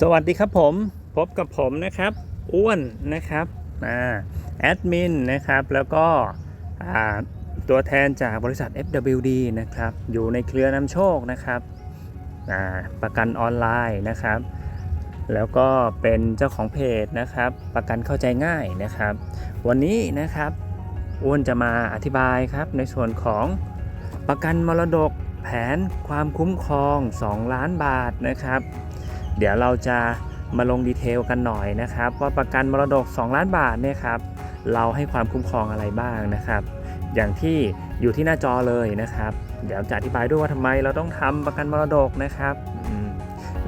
สวัสดีครับผมพบกับผมนะครับ อ้วนนะครับอ่าแอดมินนะครับ แล้วก็อ่าตัวแทนจากบริษัท FWD นะครับ อยู่ในเครือนำโชคนะครับอ่าประกันออนไลน์นะครับ แล้วก็เป็นเจ้าของเพจนะครับ ประกันเข้าใจง่ายนะครับ วันนี้นะครับ อ้วนจะมาอธิบายครับในส่วนของประกันมรดกแผนความคุ้มครอง 2 ล้านบาทนะครับ เดี๋ยวเราจะมาลงดีเทลกันหน่อยนะครับ ว่าประกันมรดก 2 ล้านบาทเนี่ยครับเราให้ความคุ้มครองอะไรบ้างนะครับ อย่างที่อยู่ที่หน้าจอเลยนะครับ เดี๋ยวจะอธิบายด้วยว่าทำไมเราต้องทำประกันมรดกนะครับ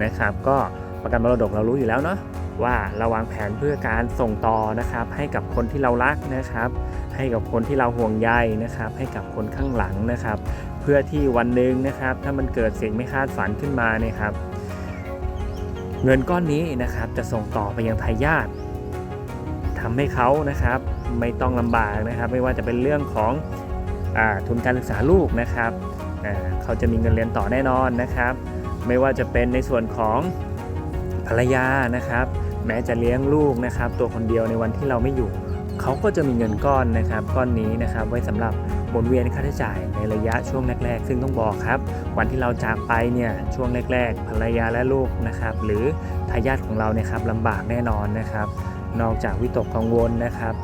นะครับ ก็ประกันมรดกเรารู้อยู่แล้วเนาะว่าเราวางแผนเพื่อการส่งต่อนะครับ ให้กับคนที่เรารักนะครับ ให้กับคนที่เราห่วงใยนะครับ ให้กับคนข้างหลังนะครับ เพื่อที่วันหนึ่งนะครับ ถ้ามันเกิดสิ่งไม่คาดฝันขึ้นมาเนี่ยครับ เงินก้อนนี้นะครับจะส่งต่อไปยังทายาททำให้เขานะครับไม่ต้องลำบากนะครับ ไม่ว่าจะเป็นเรื่องของอทุนการศึกษาลูกนะครับเขาจะมีเงินเรียนต่อแน่นอนนะครับ ไม่ว่าจะเป็นในส่วนของภรรยานะครับ แม้จะเลี้ยงลูกนะครับ ตัวคนเดียวในวันที่เราไม่อยู่ เขาก็จะมีเงินก้อนนะครับ ก้อนนี้นะครับไว้สำหรับ หมุนเวียนค่าใช้จ่ายในระยะช่วงแรก ๆ ซึ่งต้องบอกครับ วันที่เราจากไปเนี่ยช่วงแรก ๆ ภรรยาและลูกนะครับ หรือทายาทของเราเนี่ยครับลำบากแน่นอนนะครับ นอกจากวิตกกังวลนะครับ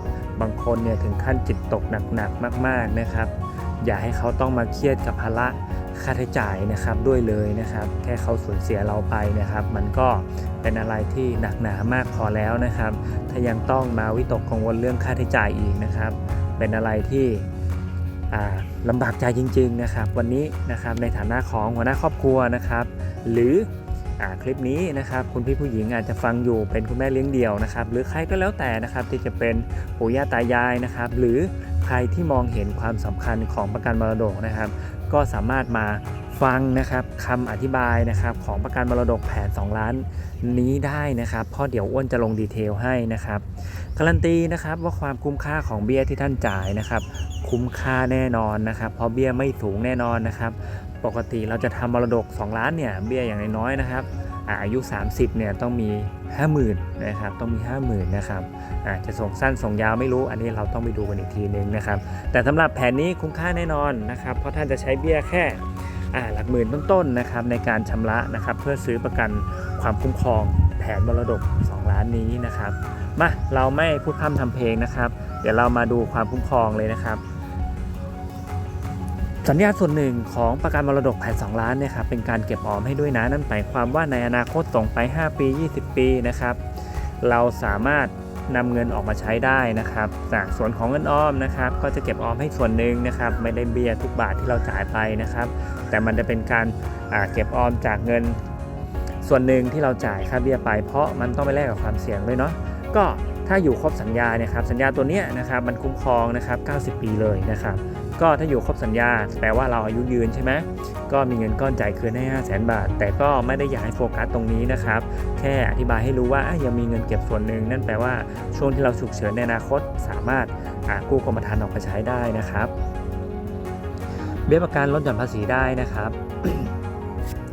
บางคนเนี่ยถึงขั้นจิตตกหนักๆมาก ๆนะครับ อย่าให้เขาต้องมาเครียดกับภาระค่าใช้จ่ายนะครับด้วยเลยนะครับ แค่เขาสูญเสียเราไปนะครับ มันก็เป็นอะไรที่หนักหนามากพอแล้วนะครับ ถ้ายังต้องมาวิตกกังวลเรื่องค่าใช้จ่ายอีกนะครับ เป็นอะไรที่ ลำบากใจจริง ๆนะครับ วันนี้นะครับในฐานะของหัวหน้าครอบครัวนะครับ หรืออคลิปนี้นะครับคุณพี่ผู้หญิงอาจจะฟังอยู่เป็นคุณแม่เลี้ยงเดี่ยวนะครับหรือใครก็แล้วแต่นะครับที่จะเป็นปู่ย่าตายายนะครับ หรือใครที่มองเห็นความสำคัญของประกันมรดกนะครับ ก็สามารถมาฟังนะครับคำอธิบายนะครับของประกันมรดกแผน 2 ล้านนี้ได้นะครับเพราะเดี๋ยวอ้วนจะลงดีเทลให้นะครับการันตีนะครับว่าความคุ้มค่าของเบี้ยที่ท่านจ่ายนะครับ คุ้มค่าแน่นอนนะครับ เพราะเบี้ยไม่สูงแน่นอนนะครับ ปกติเราจะทำมรดก 2 ล้านเนี่ยเบี้ยอย่างน้อยๆนะครับอาอายุ 30เนี่ยต้องมี 50,000นะครับต้องมี 50,000นะครับอาจะส่งสั้นส่งยาวไม่รู้ อันนี้เราต้องไปดูกันอีกทีนึงนะครับ แต่สำหรับแผนนี้คุ้มค่าแน่นอนนะครับ เพราะท่านจะใช้เบี้ยแค่หลักหมื่นต้นๆนะครับในการชำระนะครับเพื่อซื้อประกันความคุ้มครองแผนมรดก 2 ล้านนี้นะครับมาเราไม่พูดพร่ำทำเพลงนะครับ เดี๋ยวเรามาดูความคุ้มครองเลยนะครับ สัญญาส่วนหนึ่งของประกันมรดกแผน2ล้านเนี่ยครับเป็นการเก็บออมให้ด้วยนะ นั่นหมายความว่าในอนาคตส่งไป 5 ปี 20 ปีนะครับเราสามารถนำเงินออกมาใช้ได้นะครับจากส่วนของเงินออมนะครับ ก็จะเก็บออมให้ส่วนหนึ่งนะครับ ไม่ได้เบี้ยทุกบาทที่เราจ่ายไปนะครับ แต่มันจะเป็นการาเก็บออมจากเงินส่วนหนึ่งที่เราจ่ายค่าเบี้ยไป เพราะมันต้องไปแลกกับความเสี่ยงด้วยเนาะก็ ถ้าอยู่ครบสัญญาเนี่ยครับสัญญาตัวเนี้ยนะครับมันคุ้มครองนะครับ 90 ปีเลยนะครับก็ถ้าอยู่ครบสัญญาแปลว่าเราอายุยืนใช่ไหมก็มีเงินก้อนจ่ายคืนให้5 0 0แสนบาท แต่ก็ไม่ได้อยากให้โฟกัสตรงนี้นะครับ แค่อธิบายให้รู้ว่ายังมีเงินเก็บส่วนหนึ่งนั่นแปลว่าช่วงที่เราฉุกเฉินในอนาคตสามารถกู้กรมธรรม์ออกมาใช้ได้นะครับ เบี้ยประกันลดหย่อนภาษีได้นะครับ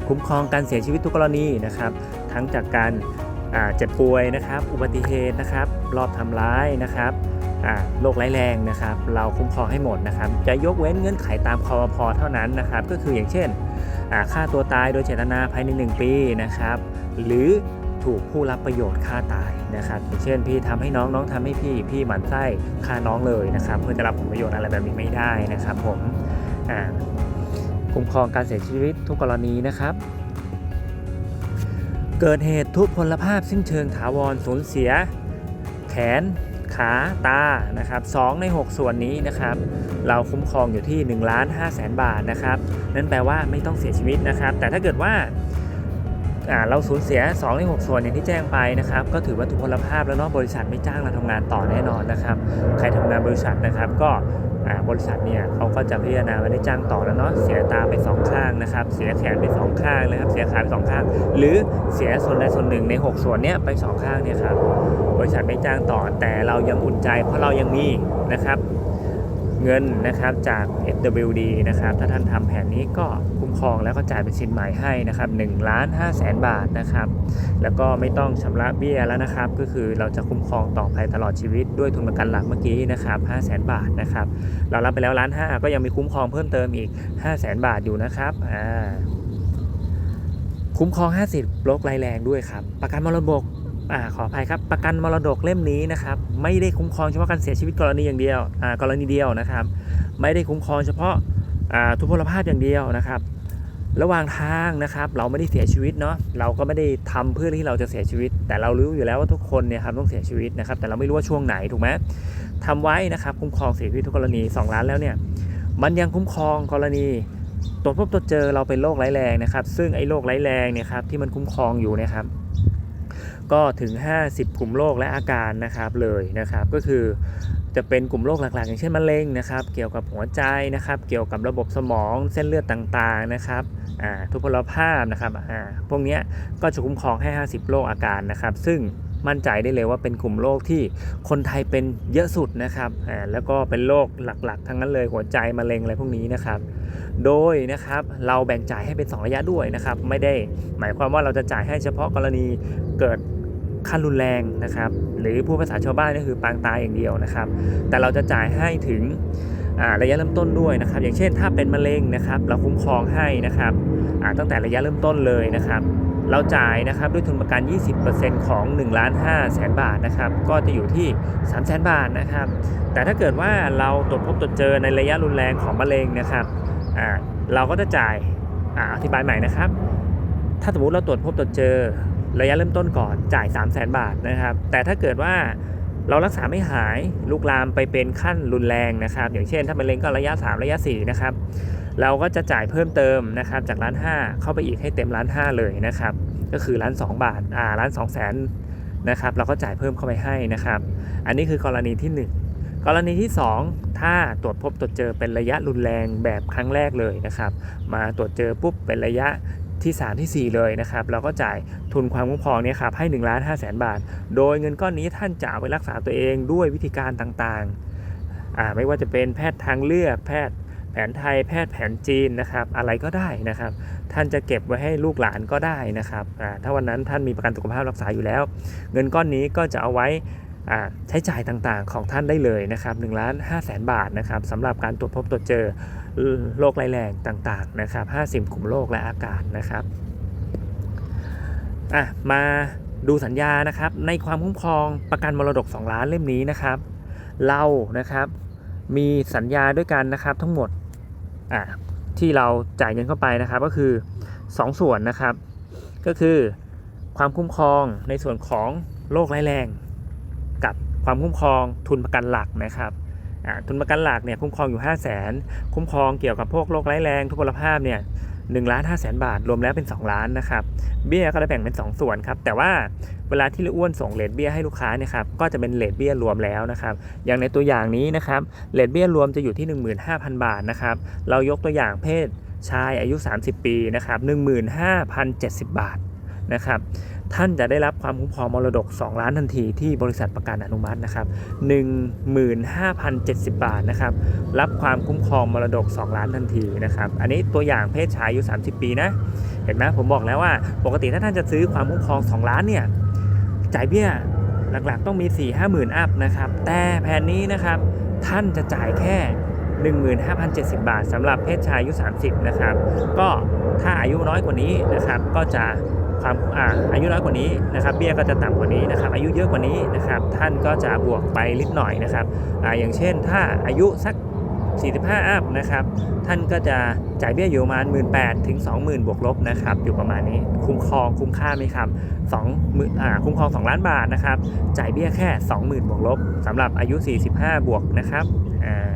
คุ้มครองการเสียชีวิตทุกกรณีนะครับ ทั้งจากการ เจ็บป่วยนะครับ อุบัติเหตุนะครับ รอบทำร้ายนะครับอ่าโรคร้ายแรงนะครับ เราคุ้มครองให้หมดนะครับ จะยกเว้นเงื่อนไขตามคอพอเท่านั้นนะครับ ก็คืออย่างเช่นอ่าฆ่าตัวตายโดยเจตนาภายใน 1 ปีนะครับ หรือถูกผู้รับประโยชน์ฆ่าตายนะครับอย่างเช่นพี่ทำให้น้องน้องทำให้พี่พี่หมั่นไส้ฆ่าน้องเลยนะครับ เพื่อจะรับผลประโยชน์อะไรแบบนี้ไม่ได้นะครับ ผมอ่าคุ้มครองการเสียชีวิตทุกกรณีนะครับ เกิดเหตุทุพพลภาพสิ้นเชิงถาวรสูญเสีย แขน ขาตานะครับ2ใน 6 ส่วนนี้นะครับ เราคุ้มครองอยู่ที่1ล้าน5แสนบาทนะครับ นั่นแปลว่าไม่ต้องเสียชีวิตนะครับ แต่ถ้าเกิดว่า เราสูญเสีย2ใน6ส่วนอย่างที่แจ้งไปนะครับก็ถือว่าทุพพลภาพแล้วเนาะบริษัทไม่จ้างเราทำงานต่อแน่นอนนะครับ ใครทำงานบริษัทนะครับก็บริษัทเนี่ยเขาก็จะพิจารณาไม่ได้จ้างต่อแล้วเนาะเสียตาไปสองข้างนะครับ เสียแขนไปสองข้างนะครับ เสียขาไปสองข้าง หรือเสียส่วนใดส่วนหนึ่งใน 6 ส่วนเนี้ยไปสองข้างเนี่ยครับบริษัทไม่จ้างต่อแต่เรายังอุ่นใจเพราะเรายังมีนะครับ เงินนะครับจาก FWD นะครับถ้าท่านทำแผนนี้ก็คุ้มครองแล้วก็จ่ายเป็นสินไหม่ให้นะครับ1ล้าน5แสนบาทนะครับแล้วก็ไม่ต้องชำระเบี้ยแล้วนะครับ ก็คือเราจะคุ้มครองต่อไปตลอดชีวิตด้วยทุนประกันหลักเมื่อกี้นะครับ5แสนบาทนะครับเรารับไปแล้วล้านห้าก็ยังมีคุ้มครองเพิ่มเติมอีก5แสนบาทอยู่นะครับอ่าคุ้มครอง 50 โรครายแรงด้วยครับ ประกันมรดก อ่าขออภัยครับประกันมรดกเล่มนี้นะครับไม่ได้คุ้มครองเฉพาะการเสียชีวิตกรณีอย่างเดียวอ่ากรณีเดียวนะครับ ไม่ได้คุ้มครองเฉพาะอ่าทุพพลภาพอย่างเดียวนะครับ ระหว่างทางนะครับ เราไม่ได้เสียชีวิตเนาะเราก็ไม่ได้ทำเพื่อที่เราจะเสียชีวิต แต่เรารู้อยู่แล้วว่าทุกคนเนี่ยครับต้องเสียชีวิตนะครับ แต่เราไม่รู้ว่าช่วงไหนถูกไหมทำไว้นะครับคุ้มครองเสียชีวิตทุกกรณี 2 ล้านแล้วเนี่ยมันยังคุ้มครองกรณีตรวจพบตรวจเจอเราเป็นโรคร้ายแรงนะครับ ซึ่งไอ้โรคร้ายแรงเนี่ยครับที่มันคุ้มครองอยู่นะครับ ก็ถึง 50 กลุ่มโรคและอาการนะครับเลยนะครับ ก็คือจะเป็นกลุ่มโรคหลักๆ อย่างเช่นมะเร็งนะครับ เกี่ยวกับหัวใจนะครับ เกี่ยวกับระบบสมองเส้นเลือดต่างๆนะครับอ่าทุพพลภาพนะครับอ่าพวกนี้ก็จะคุ้มครองให้ 50 โรคอาการนะครับ ซึ่งมั่นใจได้เลยว่าเป็นกลุ่มโรคที่คนไทยเป็นเยอะสุดนะครับ อ่า แล้วก็เป็นโรคหลักๆ ทั้งนั้นเลยหัวใจมะเร็งอะไรพวกนี้นะครับ โดยนะครับเราแบ่งจ่ายให้เป็น 2 ระยะด้วยนะครับ ไม่ได้หมายความว่าเราจะจ่ายให้เฉพาะกรณีเกิด ขั้นรุนแรงนะครับ หรือผู้ภาษาชาวบ้านก็คือปางตายอย่างเดียวนะครับ แต่เราจะจ่ายให้ถึงระยะเริ่มต้นด้วยนะครับ อย่างเช่นถ้าเป็นมะเร็งนะครับ เราคุ้มครองให้นะครับตั้งแต่ระยะเริ่มต้นเลยนะครับเราจ่ายนะครับด้วยทุนประกัน 20%ของ1ล้าน5แสนบาทนะครับ ก็จะอยู่ที่ 3 0 0แสนบาทนะครับ แต่ถ้าเกิดว่าเราตรวจพบตรวจเจอในระยะรุนแรงของมะเร็งนะครับเราก็จะจ่ายออธิบายใหม่นะครับ ถ้าสมมติเราตรวจพบตรวจเจอ ระยะเริ่มต้นก่อนจ่าย 3 0 0แสนบาทนะครับ แต่ถ้าเกิดว่าเรารักษาไม่หายลุกลามไปเป็นขั้นรุนแรงนะครับ อย่างเช่น ถ้ามะเร็งก็ระยะ 3 ระยะ 4 นะครับ เราก็จะจ่ายเพิ่มเติมนะครับจากล้านห้าเข้าไปอีกให้เต็มล้านห้าเลยนะครับ ก็คือล้านสองบาทอ่าล้านสองแสนนะครับเราก็จ่ายเพิ่มเข้าไปให้นะครับ อันนี้คือกรณีที่ 1 กรณีที่ 2 ถ้าตรวจพบตรวจเจอเป็นระยะรุนแรงแบบครั้งแรกเลยนะครับ มาตรวจเจอปุ๊บเป็นระยะ ที่ 3 ที่ 4 เลยนะครับเราก็จ่ายทุนความคุ้มครองเนี่ยครับให้1ล้าน5แสนบาท โดยเงินก้อนนี้ท่านจะเอาไปรักษาตัวเองด้วยวิธีการต่างๆ ไม่ว่าจะเป็นแพทย์ทางเลือกแพทย์แผนไทยแพทย์แผนจีนนะครับอะไรก็ได้นะครับ ท่านจะเก็บไว้ให้ลูกหลานก็ได้นะครับถ้าวันนั้นท่านมีประกันสุขภาพรักษาอยู่แล้ว เงินก้อนนี้ก็จะเอาไว้ ใช้จ่ายต่างๆของท่านได้เลยนะครับ1ล้าน5แสนบาทนะครับสำหรับการตรวจพบตรวจเจอโรคไรแรงต่างๆนะครับ50กลุ่มโรคและอาการนะครับอะมาดูสัญญานะครับในความคุ้มครองประกันมรดก 2 ล้านเล่มนี้นะครับ เรานะครับมีสัญญาด้วยกันนะครับทั้งหมดอะที่เราจ่ายเงินเข้าไปนะครับก็คือ 2 ส่วนนะครับ ก็คือความคุ้มครองในส่วนของโรคร้ายแรง ความคุ้มครองทุนประกันหลักนะครับทุนประกันหลักเนี่ยคุ้มครองอยู่ 5 0 0แสนคุ้มครองเกี่ยวกับพวกโรคร้ายแรงทุพพลภาพเนี่ยหนึ่งล้านห้าแสนบาท รวมแล้วเป็น 2 ล้านนะครับเบี้ยก็จะแบ่งเป็น 2 ส่วนครับแต่ว่าเวลาที่อ้วนส่งเลทเบี้ยให้ลูกค้าเนี่ยครับก็จะเป็นเลทเบี้ยรวมแล้วนะครับอย่างในตัวอย่างนี้นะครับเลทเบี้ยรวมจะอยู่ที่ 15,000 บาทนะครับเรายกตัวอย่างเพศชายอายุ 30 ปีนะครับ15,070 บาทนะครับ ท่านจะได้รับความคุ้มครองมรดก 2 ล้านทันทีที่บริษัทประกันอนุมัตินะครับ15,070 บาทนะครับ รับความคุ้มครองมรดก 2 ล้านทันทีนะครับ อันนี้ตัวอย่างเพศชายอายุ 30 ปีนะ เห็นไหมผมบอกแล้วว่าปกติถ้าท่านจะซื้อความคุ้มครอง 2 ล้านเนี่ย จ่ายเบี้ยหลักๆ ต้องมี 4 5 0 0 0 0 อัพนะครับ แต่แผนนี้นะครับ ท่านจะจ่ายแค่ 15,070 บาทสำหรับเพศชายอายุ 30 นะครับ ก็ถ้าอายุน้อยกว่านี้นะครับ ก็จะ ความอาอายุน้อยกว่านี้นะครับ เบี้ยก็จะต่ำกว่านี้นะครับ อายุเยอะกว่านี้นะครับ ท่านก็จะบวกไปนิดหน่อยนะครับออย่างเช่น ถ้าอายุสัก 45 อัพนะครับ ท่านก็จะจ่ายเบี้ยอยู่ประมาณ 18,000ถึง20,000บวกลบนะครับ อยู่ประมาณนี้ คุ้มครองคุ้มค่าไหมครับ2มื่นอ่าคุ้มครอง 2 ล้านบาทนะครับ จ่ายเบี้ยแค่ 20,000 บวกลบสำหรับอายุ 45 บวกนะครับอ่า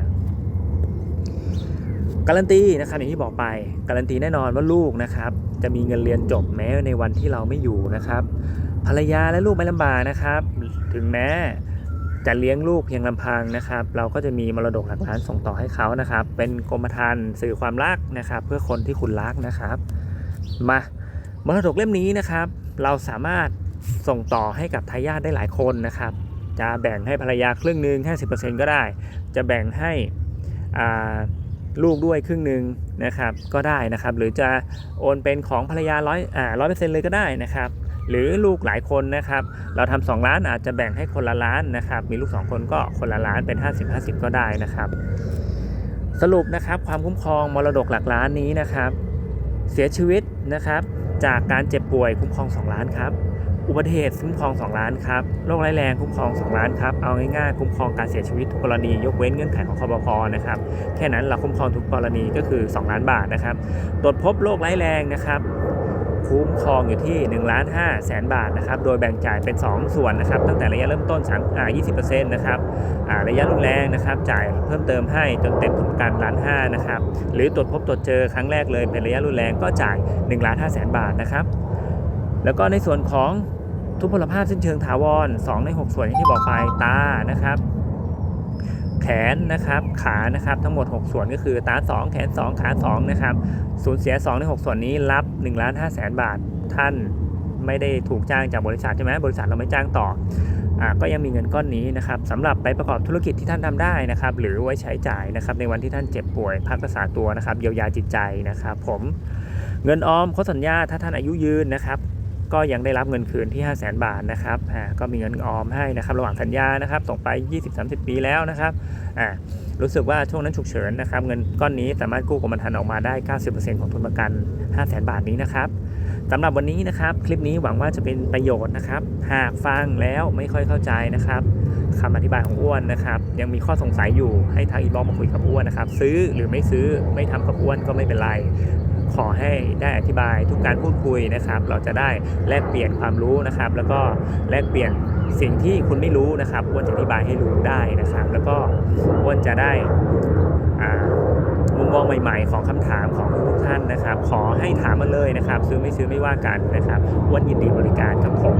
การันตีนะครับอย่างที่บอกไปการันตีแน่นอนว่าลูกนะครับจะมีเงินเรียนจบแม้ในวันที่เราไม่อยู่นะครับ ภรรยาและลูกไม่ลำบากนะครับ ถึงแม้จะเลี้ยงลูกเพียงลำพังนะครับ เราก็จะมีมรดกหลักล้านส่งต่อให้เขานะครับ เป็นกรมธรรม์สื่อความรักนะครับ เพื่อคนที่คุณรักนะครับ มามรดกเล่มนี้นะครับ เราสามารถส่งต่อให้กับทายาทได้หลายคนนะครับ จะแบ่งให้ภรรยาครึ่งหนึ่ง50%ก็ได้ จะแบ่งให้อ่า ลูกด้วยครึ่งหนึ่งนะครับก็ได้นะครับ หรือจะโอนเป็นของภรรยาร้อยอ่าร้อยเปอร์เซ็นต์เลยก็ได้นะครับ หรือลูกหลายคนนะครับ เราทำสองล้านอาจจะแบ่งให้คนละล้านนะครับ มีลูกสองคนก็คนละล้านเป็น 50 50 ก็ได้นะครับ สรุปนะครับความคุ้มครองมรดกหลักล้านนี้นะครับ เสียชีวิตนะครับ จากการเจ็บป่วยคุ้มครอง 2 ล้านครับ อุบัติเหตุคุ้มครอง 2 ล้านครับโรคร้ายแรงคุ้มครอง 2 ล้านครับ เอาง่ายๆคุ้มครองการเสียชีวิตทุกกรณี ยกเว้นเงื่อนไขของคอปพนะครับ แค่นั้นเราคุ้มครองทุกกรณีก็คือ 2 ล้านบาทนะครับ ตรวจพบโรคร้ายแรงนะครับ คุ้มครองอยู่ที่1ล้าน5แสนบาทนะครับ โดยแบ่งจ่ายเป็น 2 ส่วนนะครับ ตั้งแต่ระยะเริ่มต้น3อ่า20%นะครับอ่าระยะรุนแรงนะครับ จ่ายเพิ่มเติมให้จนเต็มทุนประกันล้าน5นะครับ หรือตรวจพบตรวจเจอครั้งแรกเลยเป็นระยะรุนแรงก็จ่าย1ล้าน5แสนบาทนะครับ แล้วก็ในส่วนของ ทุพพลภาพสิ้นเชิงถาวร 2 ใน 6 ส่วนอย่างที่บอกไปตานะครับ แขนนะครับขานะครับทั้งหมด 6 ส่วนก็คือตา 2 แขน 2 ขา 2 นะครับ สูญเสีย 2 ใน 6 ส่วนนี้รับ1ล้าน5แสนบาทท่านไม่ได้ถูกจ้างจากบริษัทใช่ไหมบริษัทเราไม่จ้างต่ออก็ยังมีเงินก้อนนี้นะครับสำหรับไปประกอบธุรกิจที่ท่านทำได้นะครับ หรือไว้ใช้จ่ายนะครับในวันที่ท่านเจ็บป่วย พักรักษาตัวนะครับ เยียวยาจิตใจนะครับ ผมเงินออมข้อสัญญาถ้าท่านอายุยืนนะครับ ก็ยังได้รับเงินคืนที่ 5 0 0 0 0 0บาทนะครับอ่าก็มีเงินออมให้นะครับระหว่างสัญญานะครับส่งไป 20-30 ปีแล้วนะครับอ่ารู้สึกว่าช่วงนั้นฉุกเฉินนะครับเงินก้อนนี้สามารถกู้กรมธรรม์ออกมาได้ 90%ของทุนประกัน 5 0 0 0 0 0บาทนี้นะครับสำหรับวันนี้นะครับคลิปนี้หวังว่าจะเป็นประโยชน์นะครับ หากฟังแล้วไม่ค่อยเข้าใจนะครับคำอธิบายของอ้วนนะครับ ยังมีข้อสงสัยอยู่ให้ทางอีบล็อกมาคุยกับอ้วนนะครับ ซื้อหรือไม่ซื้อไม่ทำกับอ้วนก็ไม่เป็นไร ขอให้ได้อธิบายทุกการพูดคุยนะครับ เราจะได้แลกเปลี่ยนความรู้นะครับ แล้วก็แลกเปลี่ยนสิ่งที่คุณไม่รู้นะครับอ้วนจะอธิบายให้รู้ได้นะครับ แล้วก็อ้วนจะได้มุมมองใหม่ๆ ของคำถามของทุกท่านนะครับ ขอให้ถามมาเลยนะครับ ซื้อไม่ซื้อไม่ว่ากันนะครับอ้วนยินดีบริการครับผม